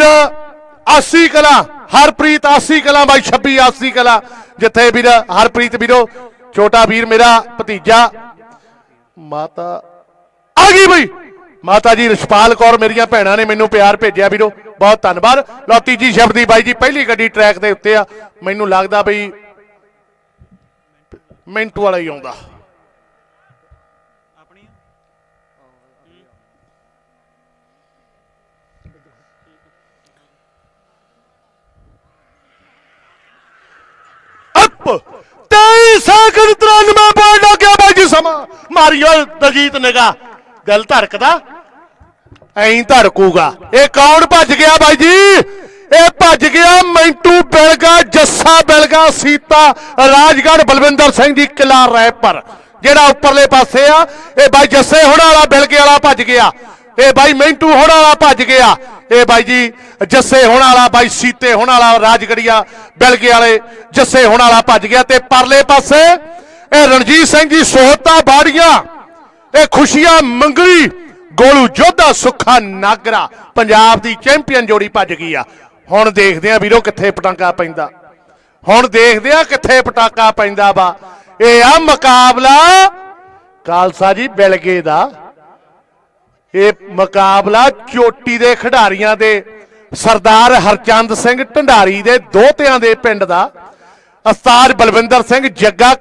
ਵੀਰ, ਆਸੀ ਕਲਾ, ਹਰਪ੍ਰੀਤ ਆਸੀ ਕਲਾ ਬਾਈ 26 ਆਸੀ ਕਲਾ। ਜਿੱਥੇ ਵੀਰ, ਹਰਪ੍ਰੀਤ ਵੀਰੋ, ਛੋਟਾ ਵੀਰ ਮੇਰਾ ਭਤੀਜਾ। ਮਾਤਾ, ਆ ਗਈ ਬਈ। ਮਾਤਾ ਜੀ, ਰਿਸ਼ਪਾਲ ਕੌਰ ਮੇਰੀਆਂ ਭੈਣਾਂ ਨੇ ਮੈਨੂੰ ਪਿਆਰ ਭੇਜਿਆ ਵੀਰੋ। ਬਹੁਤ ਧੰਨਵਾਦ। ਲਓ ਤੀਜੀ ਸ਼ਬਦੀ ਬਾਈ ਜੀ, ਪਹਿਲੀ ਗੱਡੀ ਟਰੈਕ ਦੇ ਉੱਤੇ ਆ। ਮੈਨੂੰ ਲੱਗਦਾ ਬਈ ਮਿੰਟ ਵਾਲਾ ਹੀ ਆਉਂਦਾ। 23 ਸੈਕਿੰਡ 93 ਪੁਆਇੰਟ ਹੋ ਗਿਆ ਬਾਈ ਜੀ ਸਮਾਂ। ਮਾਰੀਓ ਦਲਜੀਤ ਨਿਗਾ ਦਿਲ ਧੜਕਦਾ। ਐਂ ਧੜਕੂਗਾ। ਇਹ ਕੌਣ ਭੱਜ ਗਿਆ ਬਾਈ ਜੀ? ਇਹ ਭੱਜ ਗਿਆ ਮੈਂਟੂ ਬਿਲਗਾ, ਜੱਸਾ ਬਿਲਗਾ, ਸੀਤਾ, ਰਾਜਗੜ੍ਹ, ਬਲਵਿੰਦਰ ਸਿੰਘ ਦੀ ਕਿਲਾ ਰੈਪਰ ਜਿਹੜਾ ਉੱਪਰਲੇ ਪਾਸੇ ਆ, ਇਹ ਬਾਈ ਜੱਸੇ ਹੁਣ ਵਾਲਾ, ਬਿਲਗੇ ਵਾਲਾ ਭੱਜ ਗਿਆ। ਇਹ ਬਾਈ ਮਿੰਟੂ ਹੋਣ ਵਾਲਾ ਭੱਜ ਗਿਆ। ਇਹ ਬਾਈ ਜੀ, ਜੱਸੇ ਹੋਣ ਵਾਲਾ ਬਾਈ ਸੀਤੇ ਹੋਣ ਵਾਲਾ ਰਾਜਗੜੀਆ, ਬਿਲਗੇ ਵਾਲੇ ਜੱਸੇ ਹੋਣ ਵਾਲਾ ਭੱਜ ਗਿਆ ਤੇ ਪਰਲੇ ਪਾਸੇ ਇਹ ਰਣਜੀਤ ਸਿੰਘ ਜੀ ਸੋਹਤਾ ਬਾੜੀਆਂ, ਇਹ ਖੁਸ਼ੀਆਂ ਮੰਗਲੀ, ਗੋਲੂ ਜੋਧਾ ਸੁੱਖਾ ਨਾਗਰਾ, ਪੰਜਾਬ ਦੀ ਚੈਂਪੀਅਨ ਜੋੜੀ ਭੱਜ ਗਈ ਆ। ਹੁਣ ਦੇਖਦੇ ਆ ਵੀਰੋ ਕਿੱਥੇ ਪਟਾਕਾ ਪੈਂਦਾ। ਹੁਣ ਦੇਖਦੇ ਆ ਕਿੱਥੇ ਪਟਾਕਾ ਪੈਂਦਾ ਵਾ। ਇਹ ਆ ਮੁਕਾਬਲਾ ਖਾਲਸਾ ਜੀ ਬਿਲਗੇ ਦਾ। ਇਹ ਮੁਕਾਬਲਾ ਚੋਟੀ ਦੇ ਖਿਡਾਰੀਆਂ ਦੇ ਸਰਦਾਰ ਹਰਚੰਦ ਸਿੰਘ ਢੰਡਾਰੀ ਦੇ ਦੋਹਤਿਆਂ ਦੇ ਪਿੰਡ ਦਾ ਉਸਤਾਦ ਬਲਵਿੰਦਰ ਸਿੰਘ ਜੱਗਾ